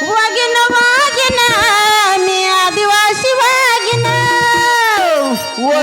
ವಾಗಿನ ವಾಗಿನ me ಆದಿವಾಸಿ ವಾಗಿನ ಓರಿ.